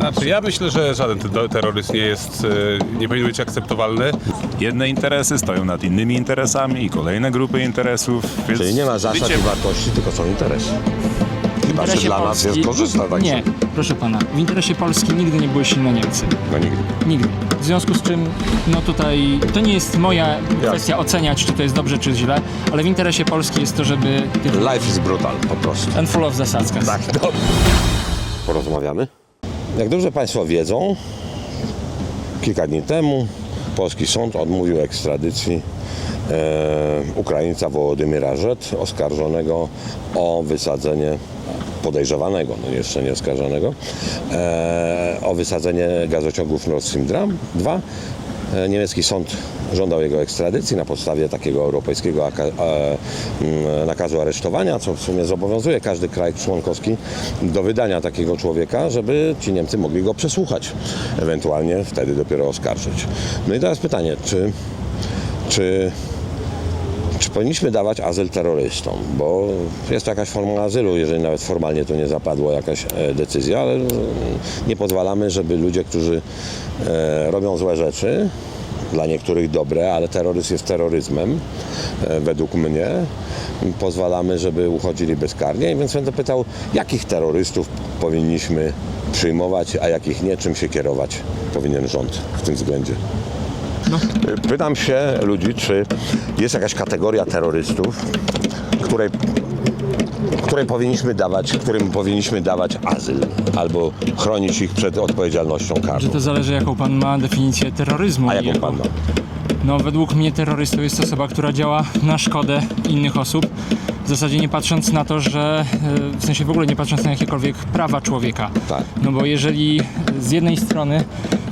Znaczy, ja myślę, że żaden terroryzm nie jest, e, nie powinien być akceptowalny. Jedne interesy stoją nad innymi interesami i kolejne grupy interesów. Więc Czyli nie ma zasad życie- i wartości, tylko są interesy. Chyba, że interesie dla nas jest korzystna także. Nie, proszę pana. W interesie Polski nigdy nie były silne Niemcy. No nigdy. Nigdy. W związku z czym, no tutaj, to nie jest moja kwestia oceniać, czy to jest dobrze, czy źle, ale w interesie Polski jest to, żeby... Life is brutal, po prostu. And full of zasadzka. Tak. Porozmawiamy? Jak dobrze Państwo wiedzą, kilka dni temu polski sąd odmówił ekstradycji e, Ukraińca Wołodymyra Żet, oskarżonego o wysadzenie podejrzewanego, no jeszcze nie oskarżonego, e, o wysadzenie gazociągów Nord Stream 2. E, Niemiecki sąd żądał jego ekstradycji na podstawie takiego europejskiego e, mm, nakazu aresztowania, co w sumie zobowiązuje każdy kraj członkowski do wydania takiego człowieka, żeby ci Niemcy mogli go przesłuchać, ewentualnie wtedy dopiero oskarżyć. No i teraz pytanie, czy, czy czy powinniśmy dawać azyl terrorystom? Bo jest to jakaś forma azylu, jeżeli nawet formalnie to nie zapadła jakaś e, decyzja, ale mm, nie pozwalamy, żeby ludzie, którzy e, robią złe rzeczy, dla niektórych dobre, ale terroryzm jest terroryzmem, e, według mnie, pozwalamy, żeby uchodzili bezkarnie. Więc będę pytał, jakich terrorystów powinniśmy przyjmować, a jakich nie, czym się kierować powinien rząd w tym względzie. Pytam się ludzi, czy jest jakaś kategoria terrorystów, której, której powinniśmy dawać, którym powinniśmy dawać azyl albo chronić ich przed odpowiedzialnością karną. To zależy, jaką pan ma definicję terroryzmu. A jaką pan ma? No, według mnie terrorystą jest osoba, która działa na szkodę innych osób. W zasadzie nie patrząc na to, że e, w sensie w ogóle nie patrząc na jakiekolwiek prawa człowieka. Tak. No bo jeżeli z jednej strony,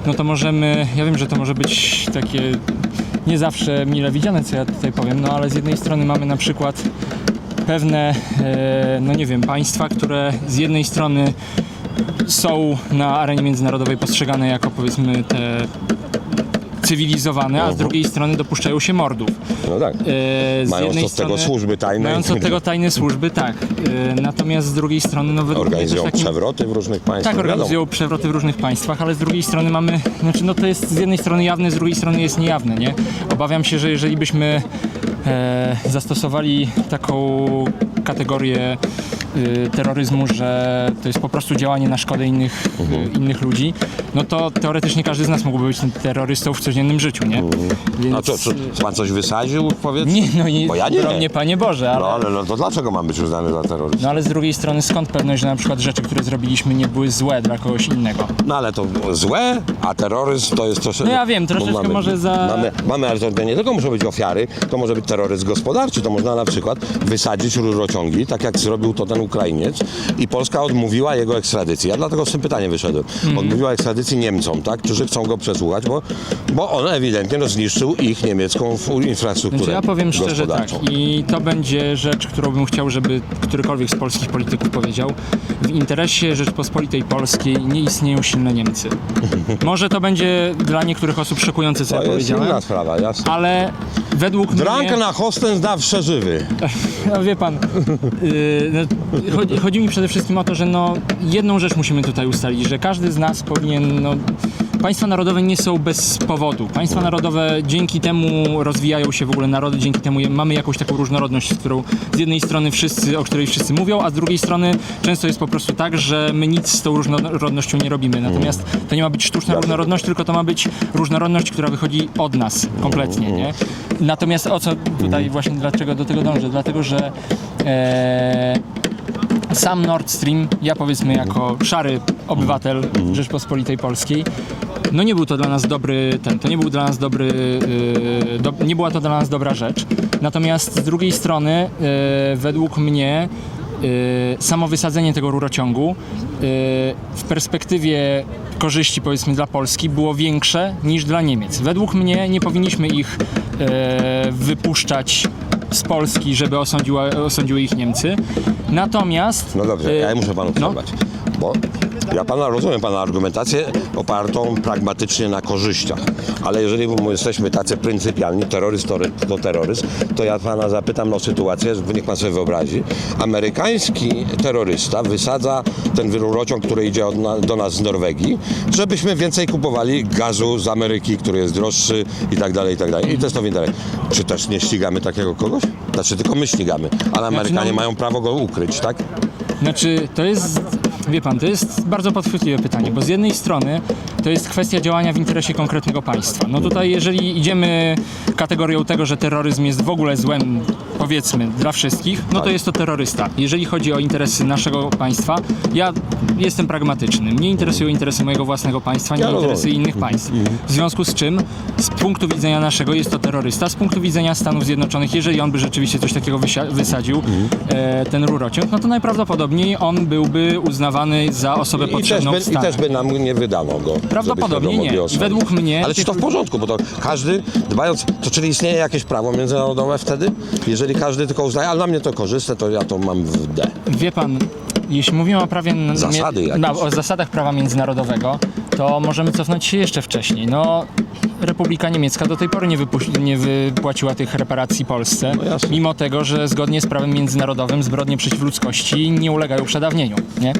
no to możemy, ja wiem, że to może być takie nie zawsze mile widziane, co ja tutaj powiem, no ale z jednej strony mamy na przykład pewne, e, no nie wiem, państwa, które z jednej strony są na arenie międzynarodowej postrzegane jako powiedzmy te cywilizowane, a z drugiej strony dopuszczają się mordów. No tak. E, z Mając jednej od tego służby tajne Mając od tego tajne służby, tak. E, natomiast z drugiej strony, no Organizują takim- przewroty w różnych państwach. tak, organizują wiadomo. przewroty w różnych państwach, ale z drugiej strony mamy, znaczy no to jest z jednej strony jawne, z drugiej strony jest niejawne, nie? Obawiam się, że jeżeli byśmy e, zastosowali taką kategorię terroryzmu, że to jest po prostu działanie na szkodę innych, y, innych ludzi, no to teoretycznie każdy z nas mógłby być terrorystą w codziennym życiu, nie? Więc, A co, czy pan coś wysadził, powiedz? Nie, no i Bo ja nie. mnie Panie Boże, ale... No ale no to dlaczego mam być uznany za terrorystę? No ale z drugiej strony skąd pewność, że na przykład rzeczy, które zrobiliśmy nie były złe dla kogoś innego? No ale to złe, a terroryzm to jest coś... No ja wiem, troszeczkę może za- Mamy, mamy, to nie tylko muszą być ofiary, to może być terroryzm gospodarczy, to można na przykład wysadzić rurociągi, tak jak zrobił to ten Ukrainiec i Polska odmówiła jego ekstradycji. Ja dlatego z tym pytaniem wyszedłem. Mhm. Odmówiła ekstradycji Niemcom, tak, którzy chcą go przesłuchać, bo, bo on ewidentnie no, zniszczył ich niemiecką infrastrukturę Znaczy ja powiem szczerze tak i to będzie rzecz, którą bym chciał, żeby którykolwiek z polskich polityków powiedział. W interesie Rzeczpospolitej Polskiej nie istnieją silne Niemcy. Może to będzie dla niektórych osób szokujące, co To ja jest inna powiedziałem, sprawa, jasne. ale według Drank mnie... na hosten zawsze żywy. No wie pan, yy, no, chodzi, chodzi mi przede wszystkim o to, że no, jedną rzecz musimy tutaj ustalić, że każdy z nas powinien, no, państwa narodowe nie są bez powodu. Państwa narodowe dzięki temu rozwijają się w ogóle narody, dzięki temu mamy jakąś taką różnorodność, którą z jednej strony wszyscy, o której wszyscy mówią, a z drugiej strony często jest po prostu tak, że my nic z tą różnorodnością nie robimy. Natomiast to nie ma być sztuczna różnorodność, tylko to ma być różnorodność, która wychodzi od nas kompletnie, nie? Natomiast o co tutaj właśnie, dlaczego do tego dążę? Dlatego, że e, sam Nord Stream, ja powiedzmy jako szary obywatel Rzeczpospolitej Polskiej, no nie był to dla nas dobry ten, to nie był dla nas dobry, yy, do, nie była to dla nas dobra rzecz. Natomiast z drugiej strony, yy, według mnie, yy, samo wysadzenie tego rurociągu yy, w perspektywie korzyści powiedzmy dla Polski było większe niż dla Niemiec. Według mnie nie powinniśmy ich yy, wypuszczać z Polski, żeby osądziła, osądziły ich Niemcy. Natomiast No dobrze, yy, ja muszę panu no. przerwać. Bo Ja pana rozumiem pana argumentację opartą pragmatycznie na korzyściach, ale jeżeli my jesteśmy tacy pryncypialni, terroryst to, terroryzm, to ja pana zapytam o sytuację, niech pan sobie wyobrazi. Amerykański terrorysta wysadza ten rurociąg, który idzie od do nas z Norwegii, żebyśmy więcej kupowali gazu z Ameryki, który jest droższy i tak dalej, i tak dalej. I w interesie. Czy też nie ścigamy takiego kogoś? Znaczy tylko my ścigamy, ale Amerykanie no- mają prawo go ukryć, tak? Znaczy, to jest, wie pan, to jest bardzo podchwytliwe pytanie, bo z jednej strony to jest kwestia działania w interesie konkretnego państwa. No tutaj, jeżeli idziemy kategorią tego, że terroryzm jest w ogóle złem, powiedzmy, dla wszystkich, no to jest to terrorysta. Jeżeli chodzi o interesy naszego państwa, ja jestem pragmatyczny. Mnie interesują interesy mojego własnego państwa, nie interesy innych państw. W związku z czym, z punktu widzenia naszego jest to terrorysta, z punktu widzenia Stanów Zjednoczonych, jeżeli on by rzeczywiście coś takiego wysadził, e, ten rurociąg, no to najprawdopodobniej on byłby uznawany za osobę I też, potrzebną by, w I Stanach. też by nam nie wydano go. Prawdopodobnie nie. I według mnie Ale czy to w porządku? Bo to każdy, dbając, to czyli istnieje jakieś prawo międzynarodowe wtedy? Jeżeli każdy tylko uznaje, ale dla mnie to korzystne, to ja to mam w D. Wie pan, jeśli mówimy o prawie Zasady jakieś. na, o zasadach prawa międzynarodowego, to możemy cofnąć się jeszcze wcześniej. No, Republika Niemiecka do tej pory nie, nie wypłaciła tych reparacji Polsce, No mimo tego, że zgodnie z prawem międzynarodowowym zbrodnie przeciw ludzkości nie ulegają przedawnieniu. Nie?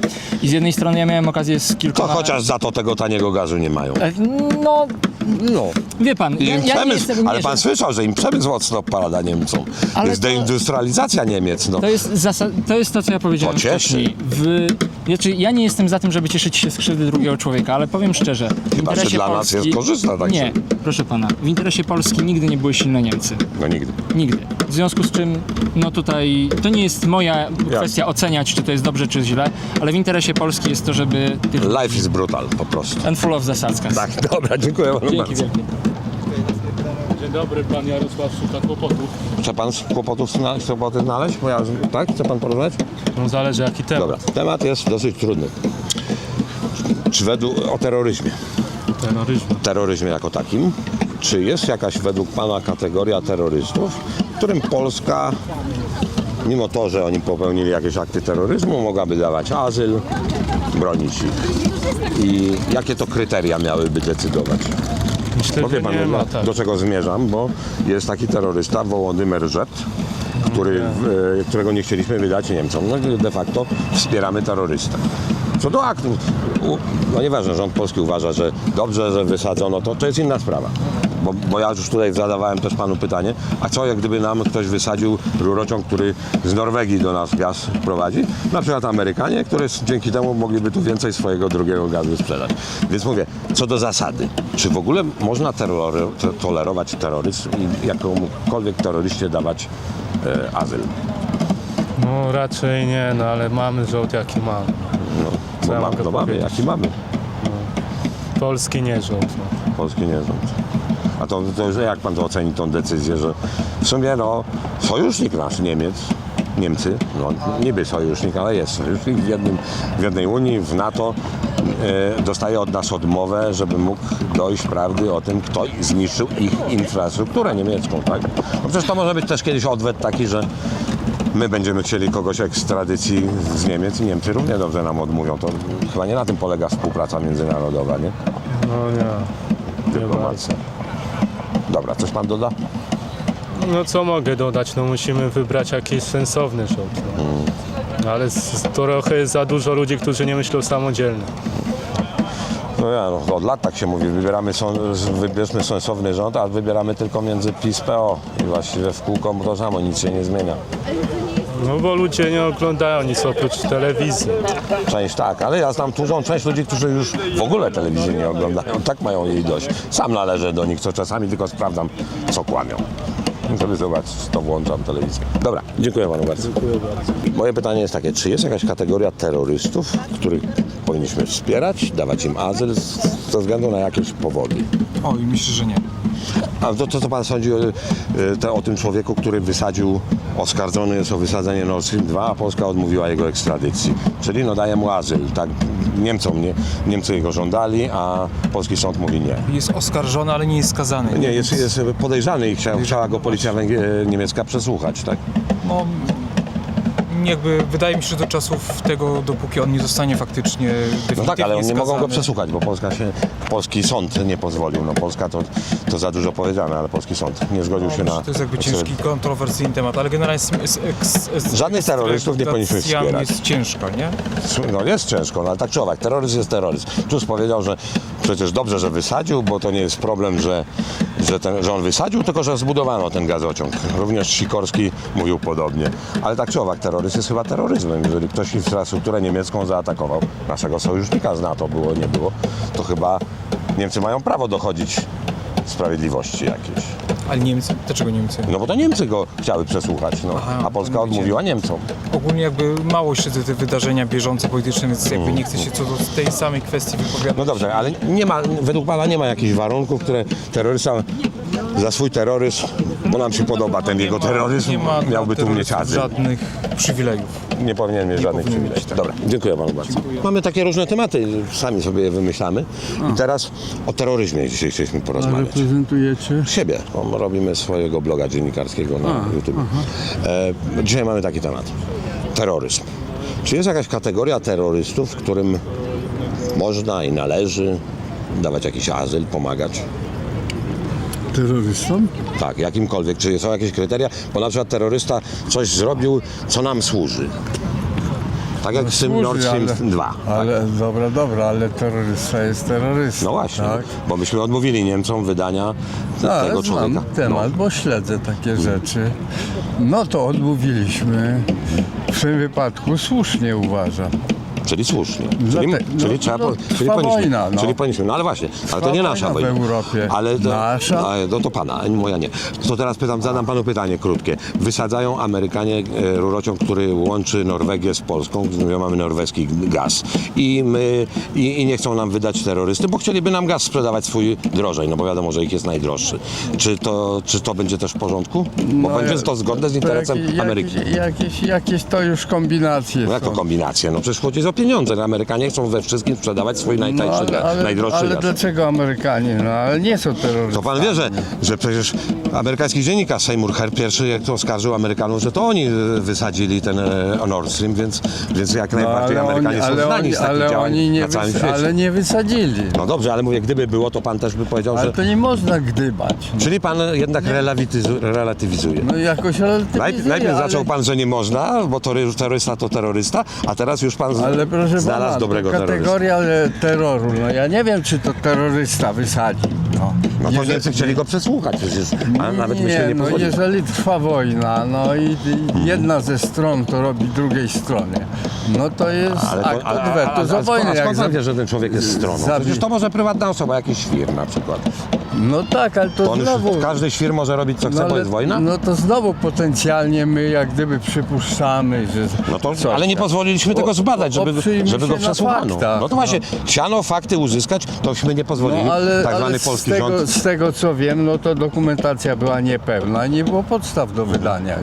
I z jednej strony ja miałem okazję z To kilkoma... chociaż za to tego taniego gazu nie mają. E, No, No. wie pan, ja, ja przemysł, ale pan słyszał, że im przemysł mocno pada Niemcom. Ale jest to- deindustrializacja Niemiec. No. To jest, to jest to, co ja powiedziałem To wcześniej. W, znaczy, ja nie jestem za tym, żeby cieszyć się z krzywdy drugiego człowieka, ale powiem szczerze. W Chyba, że interesie dla nas Polski, jest korzystna, tak Nie, proszę pana. W interesie Polski nigdy nie były silne Niemcy. no nigdy. Nigdy. W związku z czym, no tutaj, to nie jest moja kwestia oceniać, czy to jest dobrze, czy źle, ale w interesie Polski jest to, żeby tych... Life is brutal po prostu. And full of zasadzka. Tak, dobra, dziękuję panu Dzięki bardzo. wielkie. Dzień dobry, pan Jarosław szuka kłopotów. Chce pan z kłopotów zna- kłopoty znaleźć? Bo ja, tak? Chce pan porozmawiać? No zależy jaki temat. Dobra, temat jest dosyć trudny. Czy według, o terroryzmie, Terroryzmu. terroryzmie jako takim, czy jest jakaś według Pana kategoria terrorystów, którym Polska, mimo to, że oni popełnili jakieś akty terroryzmu, mogłaby dawać azyl, bronić ich? I jakie to kryteria miałyby decydować? Myślę, Powie że pan, nie do, ma tak. do czego zmierzam, bo jest taki terrorysta, Wołodymyr Rzet, który, w, którego nie chcieliśmy wydać Niemcom. No de facto wspieramy terrorystę. Co do aktów, no nieważne, rząd polski uważa, że dobrze, że wysadzono to, to jest inna sprawa. Bo, bo ja już tutaj zadawałem też panu pytanie, a co jak gdyby nam ktoś wysadził rurociąg, który z Norwegii do nas gaz prowadzi? Na przykład Amerykanie, które dzięki temu mogliby tu więcej swojego drugiego gazu sprzedać. Więc mówię, co do zasady, czy w ogóle można tolerować terroryzm i jakiemukolwiek terroryście dawać e, azyl? No raczej nie, no ale mamy rząd jaki mamy. No, Co bo ja ma, mogę no mamy, powiedzieć? jaki mamy. Polski nie rząd. No. Polski nie rząd. A to, to już jak pan to oceni tą decyzję, że w sumie no, sojusznik nasz Niemiec, Niemcy, no niby sojusznik, ale jest sojusznik w, jednym, w jednej Unii, w NATO, e, dostaje od nas odmowę, żeby mógł dojść prawdy o tym, kto zniszczył ich infrastrukturę niemiecką, tak? No przecież to może być też kiedyś odwet taki, że my będziemy chcieli kogoś ekstradycji z Niemiec i Niemcy równie dobrze nam odmówią. To chyba nie na tym polega współpraca międzynarodowa, nie? No nie. Dyplomacja. Dobra, coś pan doda? No co mogę dodać? No musimy wybrać jakiś sensowny rząd. No. No, Ale z- trochę za dużo ludzi, którzy nie myślą samodzielnie. No ja, no, od lat tak się mówi, wybieramy wybierzmy sensowny rząd, a wybieramy tylko między PiS PO i właściwie w kółko to samo, nic się nie zmienia. No bo ludzie nie oglądają nic oprócz telewizji. Część tak, ale ja znam dużą część ludzi, którzy już w ogóle telewizji nie oglądają, tak mają jej dość. Sam należę do nich, co czasami tylko sprawdzam, co kłamią. Żeby zobaczyć, to włączam telewizję. Dobra, dziękuję panu bardzo. Moje pytanie jest takie, czy jest jakaś kategoria terrorystów, których powinniśmy wspierać, dawać im azyl z- ze względu na jakieś powody? Oj, myślę, że nie. A to, to co pan sądzi o, te, o tym człowieku, który wysadził, oskarżony jest o wysadzenie Nord Stream 2, a Polska odmówiła jego ekstradycji. Czyli no daje mu azyl, tak? Niemcom nie, Niemcy jego żądali, a polski sąd mówi nie. Jest oskarżony, ale nie jest skazany. Nie, jest, jest podejrzany i chcia, chciała go policja niemiecka przesłuchać, tak? No, jakby wydaje mi się, że do czasów tego, dopóki on nie zostanie faktycznie No tak, ale oni nie mogą go przesłuchać, bo Polska się, polski sąd nie pozwolił. No Polska to, to za dużo powiedziane, ale polski sąd nie zgodził się No, na... To jest jakby ciężki, kontrowersyjny temat, ale generalnie z, z, z, z Żadnych terrorystów nie powinniśmy ekstradycjami wspierać. jest ciężko, nie? No jest ciężko, no ale tak czy owak, terroryzm jest terroryzm. Tusk powiedział, że przecież dobrze, że wysadził, bo to nie jest problem, że, że, ten, że on wysadził, tylko że zbudowano ten gazociąg. Również Sikorski mówił podobnie. Ale tak czy owak, terroryzm jest chyba terroryzmem. Jeżeli ktoś infrastrukturę niemiecką zaatakował, naszego sojusznika z NATO było, nie było, to chyba Niemcy mają prawo dochodzić sprawiedliwości jakiejś. Ale Niemcy? Dlaczego Niemcy? No bo to Niemcy go chciały przesłuchać, no, Aha, a Polska odmówiła Niemcom. Ogólnie jakby mało śledzę te wydarzenia bieżące polityczne, więc Mm. jakby nie chcę się co do tej samej kwestii wypowiadać. No dobrze, ale nie ma, według Pana nie ma jakichś warunków, które terrorysta za swój terroryzm, bo nam się podoba ten jego terroryzm, nie ma dla miałby tu mieć terrorystów azyl. żadnych przywilejów. Nie powinien mieć żadnych powinien przywilejów. tak. Dobra, dziękuję Panu bardzo. Mamy takie różne tematy, sami sobie je wymyślamy. I teraz o terroryzmie dzisiaj chcieliśmy A porozmawiać. reprezentujecie? Siebie, bo robimy swojego bloga dziennikarskiego na YouTube. E, dzisiaj mamy taki temat. Terroryzm. Czy jest jakaś kategoria terrorystów, którym można i należy dawać jakiś azyl, pomagać? Terrorystom? Tak, jakimkolwiek. Czy są jakieś kryteria? Bo na przykład terrorysta coś zrobił, co nam służy. Tak jak z tym służy, Nord Stream ale- 2. Ale dobra, dobra, ale terrorysta jest terrorystą. No właśnie, Tak? bo myśmy odmówili Niemcom wydania No, ale tego człowieka. znam temat, bo śledzę takie rzeczy. No to odmówiliśmy. W tym wypadku słusznie uważam. Czyli słusznie. Czyli, Dlate- no, czyli trzeba. no, po- trwa czyli powinniśmy, wojna, no. Czyli powinniśmy. No ale właśnie, ale to nie Trwa nasza wojna wojna. w Europie. Ale to, Nasza? A, no to pana, moja nie. To teraz pytam, zadam panu pytanie krótkie. Wysadzają Amerykanie e, rurociąg, który łączy Norwegię z Polską, gdzie mamy norweski gaz. I my i, i nie chcą nam wydać terrorysty, bo chcieliby nam gaz sprzedawać swój drożej, no bo wiadomo, że ich jest najdroższy. Czy to, czy to będzie też w porządku? Bo będzie to zgodne z interesem No, Ameryki. Jakieś, jakieś, jakieś to już kombinacje No jako są. kombinację? No przecież chodzi o pieniądze. Amerykanie chcą we wszystkim sprzedawać swój No, najtańszy, ale, gaz, ale, najdroższy ale dlaczego Amerykanie? No ale nie są terrorystami. To pan wie, że, że przecież amerykański dziennikarz Seymour Herb pierwszy jak to oskarżył Amerykanów, że to oni e, wysadzili ten e, Nord Stream, więc, więc jak No, najbardziej ale Amerykanie oni, są ale znani z takich ale działań oni nie na całym świecie. ale nie wysadzili. No dobrze, ale mówię, gdyby było, to pan też by powiedział, Ale że... to nie można gdybać. Czyli pan jednak relatywizu- relatywizuje. No jakoś relatywizuję, Najpierw, najpierw ale, zaczął pan, że nie można, bo terrorysta to terrorysta, a teraz już pan z- Ale proszę znalazł pana, dobrego terrorystę. kategoria e, terroru, no ja nie wiem, czy to terrorysta wysadzi. No, No to Jeżeli- chcieli go przesłuchać przecież, a nawet nie, nie no jeżeli trwa wojna, no i, i jedna ze stron to robi drugiej stronie, no to jest Ale, akt to, ale, odwetu ale, za ale wojnę. skąd, Jak skąd za... wie, że ten człowiek jest stroną? Przecież to może prywatna osoba, jakiś świr na przykład. No tak, ale to, To on już, znowu... każdy świr może robić co chce, no, bo ale- jest wojna? No to znowu potencjalnie my jak gdyby przypuszczamy, że... No to, coś ale nie tam. pozwoliliśmy tego zbadać, żeby, oprzyjmy żeby go na przesłuchano. faktach, No to właśnie, chciano fakty uzyskać, tośmy nie pozwolili. No, ale, tak zwany ale polski z, tego, rząd. z tego co wiem, no to dokumentacja była niepełna, nie było podstaw do wydania.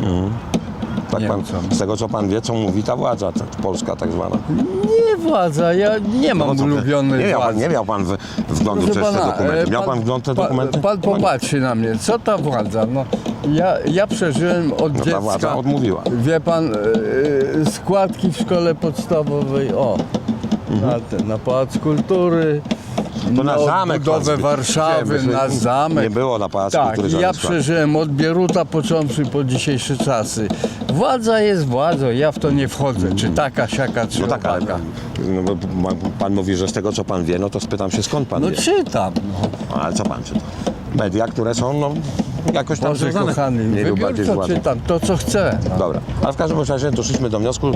Mhm. Tak pan, Niemcom. z tego co pan wie, co mówi ta władza, ta polska tak zwana. Nie władza, ja nie mam No co, ulubionej nie miał, pan, nie miał pan w, wglądu przez te pana, dokumenty. e, Miał pan- pan wgląd te dokumenty? Pan No nie. popatrzy na mnie, co ta władza? No, ja, ja przeżyłem od No ta dziecka. władza odmówiła. Wie pan, e, e, składki w szkole podstawowej, o, na, ten, na Pałac Kultury, Mhm. To na zamek pan budowę zbyt- Warszawy, na zamek. Nie było na Pałacu Tak, Kultury ja przeżyłem od Bieruta począwszy po dzisiejsze czasy. Władza jest władzą, ja w to nie wchodzę, czy taka, siaka, czy No tak, ale owaka. no, bo ma- pan mówi, że z tego co pan wie, no to spytam się skąd pan No wie. czytam, no. Ale co pan czyta? Media, które są no, jakoś tam Boże związane kochany, mniej lub bardziej z co władzą. czytam, to co chcę. No. Dobra, ale w każdym razie doszliśmy do wniosku,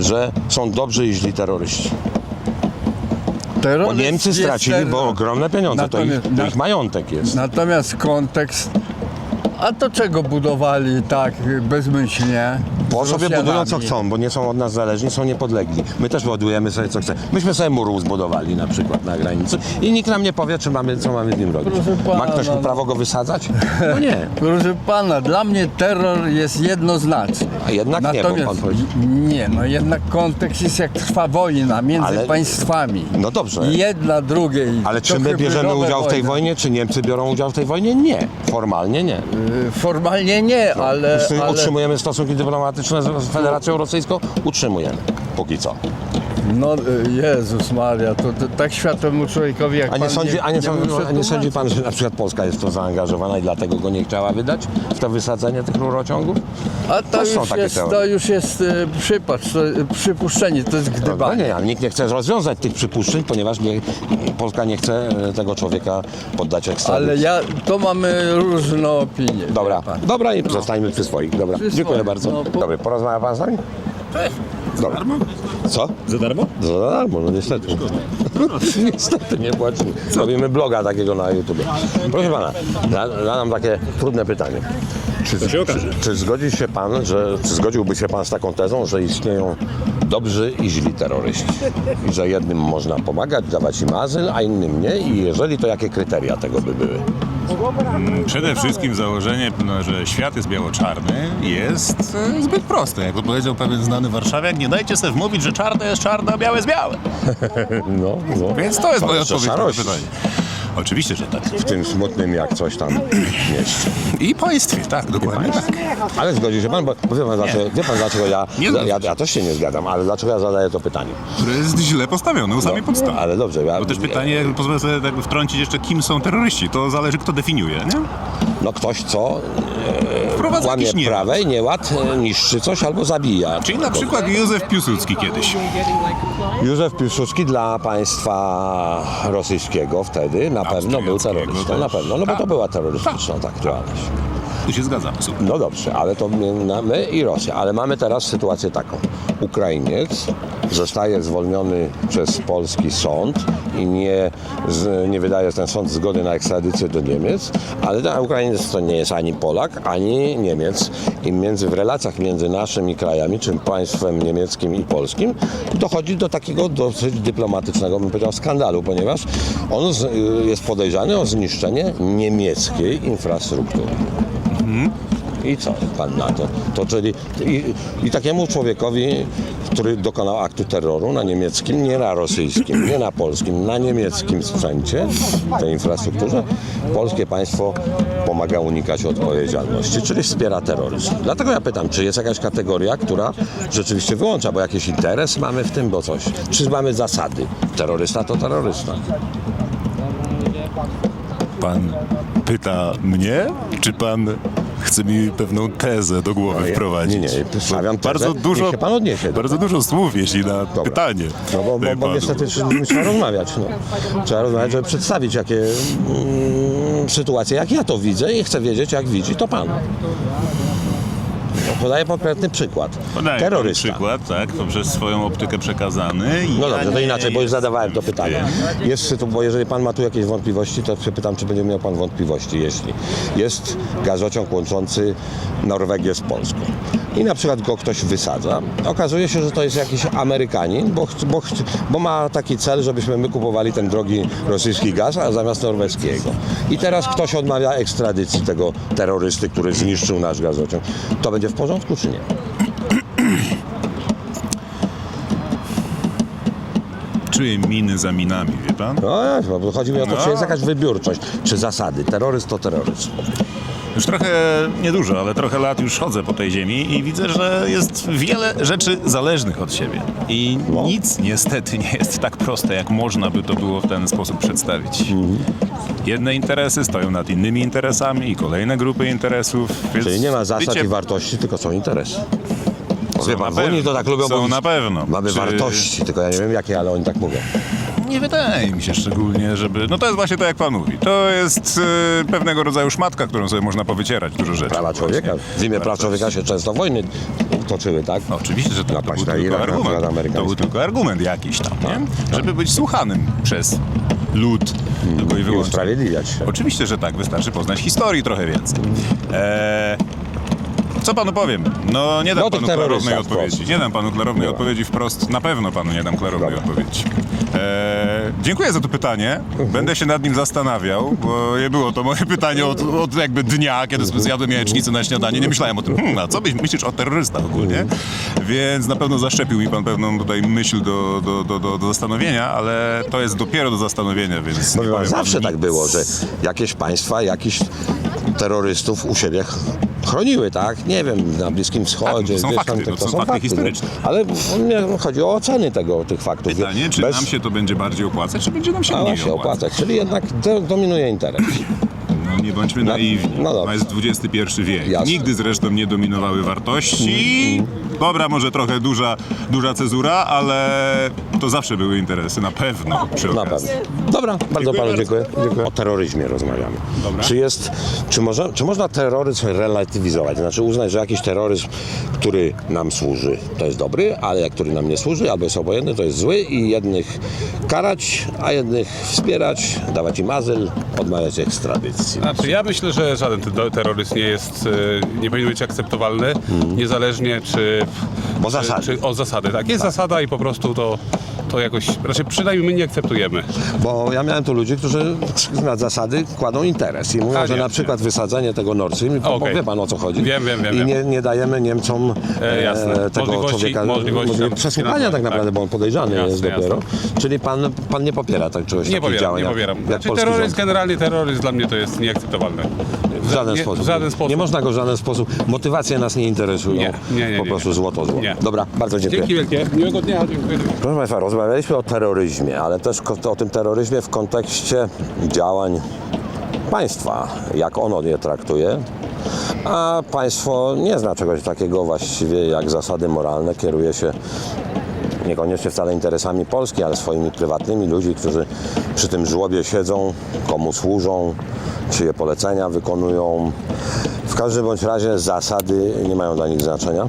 że są dobrzy i źli terroryści. Bo Terroryzm Niemcy jest stracili, bo ogromne pieniądze, to ich, Natomiast- to ich majątek jest. Natomiast kontekst, a to czego budowali tak bezmyślnie? Bo z sobie budują co chcą, bo nie są od nas zależni, są niepodlegli. My też budujemy sobie co chcemy. Myśmy sobie mur zbudowali na przykład na granicy i nikt nam nie powie, czy mamy, co mamy z nim robić. Proszę pana, Ma ktoś no- prawo go wysadzać? No nie. Proszę pana, dla mnie terror jest jednoznaczny. A jednak nie, bo Natomiast, pan powiedział. nie, no jednak kontekst jest jak trwa wojna między Ale- państwami. No dobrze. Jedna drugiej. Ale To czy my bierzemy hybrydowe udział w tej wojny. wojnie, czy Niemcy biorą udział w tej wojnie? Nie. Formalnie nie. Y, Formalnie nie, ale, ale Utrzymujemy stosunki dyplomatyczne. Dyplomatyczne z Federacją Rosyjską utrzymujemy. Póki co. No y, Jezus Maria, to, to tak światłemu człowiekowi jak A nie, pan sądzi, a nie, sądzi, a nie sądzi pan, że na przykład Polska jest w to zaangażowana i dlatego go nie chciała wydać w to wysadzenie tych rurociągów? A to Też są już, takie jest, teorie. to już jest y, przypatrz, to, y, przypuszczenie, to jest No gdybanie. nie, ale nikt nie chce rozwiązać tych przypuszczeń, ponieważ nie, Polska nie chce e, tego człowieka poddać ekstradycji. Ale ja, to mamy różne opinie. Dobra, pan. dobra i zostańmy przy swoich. Dobra, Przy dziękuję swoich, bardzo. no, po- Dobry, porozmawia pan z nami? Dobra. Co? Za darmo? Za darmo, no niestety. niestety nie płacimy. Robimy bloga takiego na YouTube. Proszę pana, za- zadam takie trudne pytanie. Czy, czy, czy zgodzi się pan, że czy zgodziłby się pan z taką tezą, że istnieją dobrzy i źli terroryści? I że jednym można pomagać, dawać im azyl, a innym nie? I jeżeli to jakie kryteria tego by były? Przede wszystkim założenie, no, że świat jest biało-czarny jest e, zbyt proste. Jak to powiedział pewien znany warszawiak, nie dajcie sobie wmówić, że czarne jest czarne, a białe jest białe. No, no. Więc to jest moja odpowiedź na to szarość pytanie. Oczywiście, że tak. W tym smutnym jak coś tam mieście. I państwie, tak, dokładnie tak. Ale zgodzi się pan, bo bo wie pan, dlaczego, wie pan dlaczego ja, Nie ja, zgodzę ja, się. też się nie zgadzam, ale dlaczego ja zadaję to pytanie? Które jest źle postawione u samej podstawy. Ale dobrze, ja, Bo też pytanie, pozwolę sobie tak wtrącić jeszcze, kim są terroryści. To zależy, kto definiuje, nie? no ktoś co Wprowadza łamie jakiś prawo i nieład, e, niszczy coś albo zabija. Czyli na przykład Józef Piłsudski kiedyś. Józef Piłsudski dla państwa rosyjskiego wtedy na pewno był terrorystą, na pewno, no bo Tak. to była terrorystyczna tak działalność. Tu się zgadzamy, super. No dobrze, ale to my, my i Rosja. Ale mamy teraz sytuację taką. Ukrainiec zostaje zwolniony przez polski sąd i nie, z, nie wydaje ten sąd zgody na ekstradycję do Niemiec, ale ten Ukrainiec to nie jest ani Polak, ani Niemiec. I między, w relacjach między naszymi krajami, czym państwem niemieckim i polskim, dochodzi do takiego dosyć dyplomatycznego, bym powiedział, skandalu, ponieważ on z, jest podejrzany o zniszczenie niemieckiej infrastruktury. I co pan na to? to czyli i, I takiemu człowiekowi, który dokonał aktu terroru na niemieckim, nie na rosyjskim, nie na polskim, na niemieckim sprzęcie, tej infrastrukturze, polskie państwo pomaga unikać odpowiedzialności, czyli wspiera terroryzm. Dlatego ja pytam, czy jest jakaś kategoria, która rzeczywiście wyłącza, bo jakiś interes mamy w tym, bo coś. Czy mamy zasady? Terrorysta to terrorysta. Pan pyta mnie, czy pan chce mi pewną tezę do głowy Nie, wprowadzić? nie, nie, stawiam tezę, bardzo niech dużo, się pan odniesie do bardzo dużo słów, jeśli na pytanie. No bo, bo, daje bo panu. niestety trzeba, trzeba rozmawiać. No. Trzeba rozmawiać, żeby przedstawić jakie mm, sytuacje, jak ja to widzę i chcę wiedzieć, jak widzi to pan. Podaję konkretny przykład. Podaję Terrorysta. przykład, tak, poprzez swoją optykę przekazany. i No dobrze, to inaczej, bo już zadawałem to pytanie. Jest, sytu- bo jeżeli pan ma tu jakieś wątpliwości, to się pytam, czy będzie miał pan wątpliwości, jeśli jest gazociąg łączący Norwegię z Polską i na przykład go ktoś wysadza, okazuje się, że to jest jakiś Amerykanin, bo, bo, bo ma taki cel, żebyśmy my kupowali ten drogi rosyjski gaz, a zamiast norweskiego. I teraz ktoś odmawia ekstradycji tego terrorysty, który zniszczył nasz gazociąg. To będzie w porządku, czy nie? Czuję miny za minami, wie pan? No, bo chodzi mi o to, czy No. jest jakaś wybiórczość, czy zasady. Terroryst to terroryzm. Już trochę, niedużo, ale trochę lat już chodzę po tej ziemi i widzę, że jest wiele rzeczy zależnych od siebie. I No. nic niestety nie jest tak proste, jak można by to było w ten sposób przedstawić. Mhm. Jedne interesy stoją nad innymi interesami i kolejne grupy interesów. Więc Czyli nie ma zasad wiecie, i wartości, tylko są interesy. Wie pan, w Unii to tak lubią Są mówić. na pewno. Mamy Czy- wartości, tylko ja nie wiem jakie, ale oni tak mówią. Nie wydaje mi się szczególnie, żeby... No to jest właśnie to, jak pan mówi. To jest e, pewnego rodzaju szmatka, którą sobie można powycierać dużo rzeczy. Prawa człowieka. W imię praw człowieka się często wojny toczyły, tak? No, oczywiście, że to, to Napaść był na tylko Irak, na argument. To był tylko argument jakiś tam, nie? Żeby być słuchanym przez lud tylko i I wyłącznie. usprawiedliwiać się. Oczywiście, że tak. Wystarczy poznać historii trochę więcej. Eee, co panu powiem? No nie dam No panu klarownej odpowiedzi. Nie dam panu klarownej odpowiedzi wprost. Na pewno panu nie dam klarownej odpowiedzi. Eee, dziękuję za to pytanie. Będę się nad nim zastanawiał, bo nie było to moje pytanie od, od jakby dnia, kiedy zjadłem jajecznicę na śniadanie. Nie myślałem o tym, hmm, a co byś myślisz o terrorystach ogólnie? Więc na pewno zaszczepił mi pan pewną tutaj myśl do, do, do, do, do zastanowienia, ale to jest dopiero do zastanowienia, więc nie Powiem wam, powiem panu zawsze tak było, że jakieś państwa, jakichś terrorystów u siebie ch- chroniły, tak? Nie wiem, na Bliskim Wschodzie. to są gdzieś fakty, tam, to są fakty historyczne. no. Ale mnie chodzi o oceny tego, tych faktów. Pytanie, czy Bez- nam się to będzie bardziej opłacać, czy będzie nam się A mniej właśnie, opłacać? opłacać. Czyli jednak do, dominuje interes. No nie bądźmy naiwni. no to jest XXI wiek. Jasne. Nigdy zresztą nie dominowały wartości. Dobra, może trochę duża, duża cezura, ale to zawsze były interesy, na pewno przy Na okazji. pewno. Dobra, bardzo panu bardzo. dziękuję. dziękuję. O terroryzmie rozmawiamy. Czy jest, czy, może, czy można terroryzm relatywizować? Znaczy uznać, że jakiś terroryzm, który nam służy, to jest dobry, ale jak który nam nie służy, albo jest obojętny, to jest zły i jednych karać, a jednych wspierać, dawać im azyl, odmawiać ekstradycji. Znaczy, ja myślę, że żaden te- terroryzm nie jest, e, nie powinien być akceptowalny, niezależnie czy... Bo czy, zasady. Czy, o zasady, tak. Jest zasada i po prostu to, to jakoś, raczej przynajmniej my nie akceptujemy. Bo ja miałem tu ludzi, którzy na zasady kładą interes i mówią, A, że nie, na przykład wysadzenie tego Nord Stream, bo Okej. wie pan o co chodzi. Wiem, wiem, wiem, I nie, nie dajemy Niemcom E, jasne. tego Możliwości- człowieka możliwości przesłuchania tak naprawdę, tak. bo on podejrzany Jasne, jest dopiero. jasne. Czyli pan, pan nie popiera tak czegoś Nie takich popieram, działań nie jak- popieram. jak Znaczy polski terroryzm, rząd. generalnie terroryzm dla mnie to jest nieakceptowalny. W żaden nie, sposób. W żaden sposób. Nie można go w żaden sposób. Motywacje nas nie interesują. Nie, nie, nie, po nie, prostu nie. złoto zło. Nie. Dobra, bardzo dziękuję. Dzięki wielkie. Miłego dnia. Dziękuję. Proszę Państwa, rozmawialiśmy o terroryzmie, ale też o tym terroryzmie w kontekście działań państwa, jak ono je traktuje. A państwo nie zna czegoś takiego właściwie jak zasady moralne, kieruje się niekoniecznie wcale interesami Polski, ale swoimi prywatnymi ludzi, którzy przy tym żłobie siedzą, komu służą, czyje polecenia wykonują. W każdym bądź razie zasady nie mają dla nich znaczenia.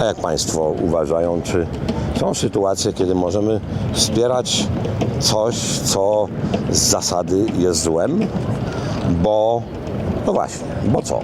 A jak Państwo uważają, czy są sytuacje, kiedy możemy wspierać coś, co z zasady jest złem? Bo, no właśnie, bo co?